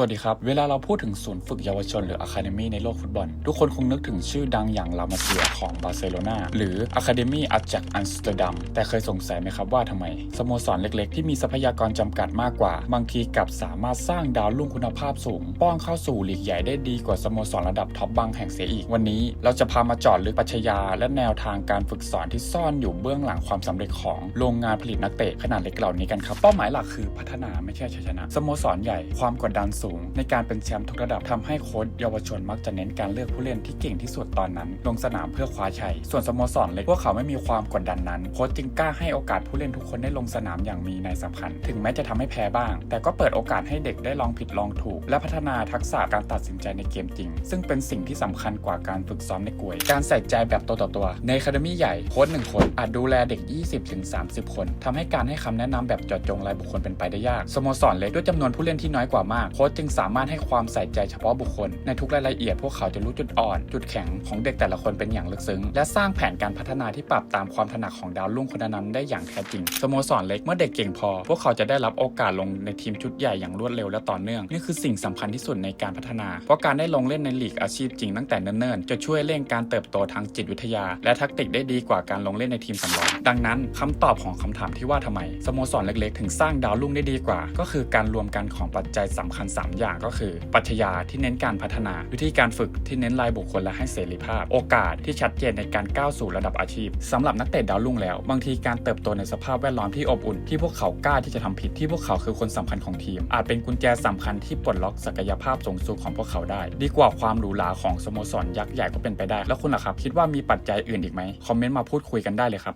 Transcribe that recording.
วัสดีครับ เวลาเราพูดถึงศูนย์ฝึกเยาวชนหรือ Academy ในโลกฟุตบอล ทุกคนคงนึกถึงชื่อดังอย่างลามาเซียของบาร์เซโลนาหรือ Academy อาจากอัมสเตอร์ดัมแต่เคยสงสัยไหมครับว่าทำไม สโมสรเล็กๆ ที่มีทรัพยากรจำกัดมากกว่า บางทีกลับสามารถสร้างดาวรุ่งคุณภาพสูง ป้อนเข้าสู่ลีกใหญ่ได้ดีกว่าสโมสรระดับท็อปบางแห่งเสียอีก วันนี้เราจะพามาจอดลึกปัชญา และแนวทางการฝึกสอนที่ซ่อนอยู่เบื้องหลังความสำเร็จของโรงงานผลิตนักเตะขนาดเล็กเหล่านี้กันครับเป้าหมายหลักคือพัฒนาไม่ใช่ชัยชนะสโมสรใหญ่ความกดดันสูง ในการเป็นแชมป์ทุกระดับทำให้โค้ชเยาวชนมักจะเน้นการเลือกผู้เล่นที่เก่งที่สุดตอนนั้น ลงสนามเพื่อคว้าชัย ส่วนสโมสรเล็กพวกเขาไม่มีความกดดันนั้น โค้ชจึงกล้าให้โอกาสผู้เล่นทุกคนได้ลงสนามอย่างมีในัยสำคัญ ถึงแม้จะทำให้แพ้บ้าง แต่ก็เปิดโอกาสให้เด็กได้ลองผิดลองถูก และพัฒนาทักษะการตัดสินใจในเกมจริง ซึ่งเป็นสิ่งที่สำคัญกว่าการฝึกซ้อมในกลวย การใส่ใจแบบตัวต่อตัว ในคาเดมี่ใหญ่โค้ชหนึ่งคนอาจดูแลเด็ก 20-30 คนทำให้การให้คำแนะนำแบบเจาะจงรายบุคคลเป็นไปได้ยากสโมสรเล็กด้วยจำนวนผู้เล่นที่น้อยกว่ามากโค้ชจึงสามารถให้ความใส่ใจเฉพาะบุคคล ในทุกรายละเอียดพวกเขาจะรู้จุดอ่อน จุดแข็งของเด็กแต่ละคนเป็นอย่างลึกซึ้ง และสร้างแผนการพัฒนาที่ปรับตามความถนัดของดาวรุ่งคนนั้นได้อย่างแท้จริงสโมสรเล็กเมื่อเด็กเก่งพอ พวกเขาจะได้รับโอกาสลงในทีมชุดใหญ่อย่างรวดเร็วและต่อเนื่องนี่คือสิ่งสำคัญที่สุดในการพัฒนา เพราะการได้ลงเล่นในลีกอาชีพจริงตั้งแต่เนิ่นๆจะช่วยเร่งการเติบโตทางจิตวิทยา และทักติกได้ดีกว่าการลงเล่นในทีมสำรองดังนั้นคำตอบของคำถามที่ว่าทำไมสโมสรเล็ก ๆ ถึงสร้างดาวรุ่งได้ดีกว่า ก็คือการรวมกันของปัจจัยสำคัญ3 อย่างก็คือปรัชญาที่เน้นการพัฒนา วิธีการฝึกที่เน้นรายบุคคลและให้เสรีภาพ โอกาสที่ชัดเจนในการก้าวสู่ระดับอาชีพสำหรับนักเตะดาวรุ่งแล้ว บางทีการเติบโตในสภาพแวดล้อมที่อบอุ่น ที่พวกเขากล้าที่จะทำผิดที่พวกเขาคือคนสำคัญของทีม อาจเป็นกุญแจสำคัญที่ปลดล็อกศักยภาพสูงสุดของพวกเขาได้ ดีกว่าความหรูหราของสโมสรยักษ์ใหญ่ก็เป็นไปได้ แล้วคุณล่ะครับ คิดว่ามีปัจจัยอื่นอีกไหมคอมเมนต์มาพูดคุยกันได้เลยครับ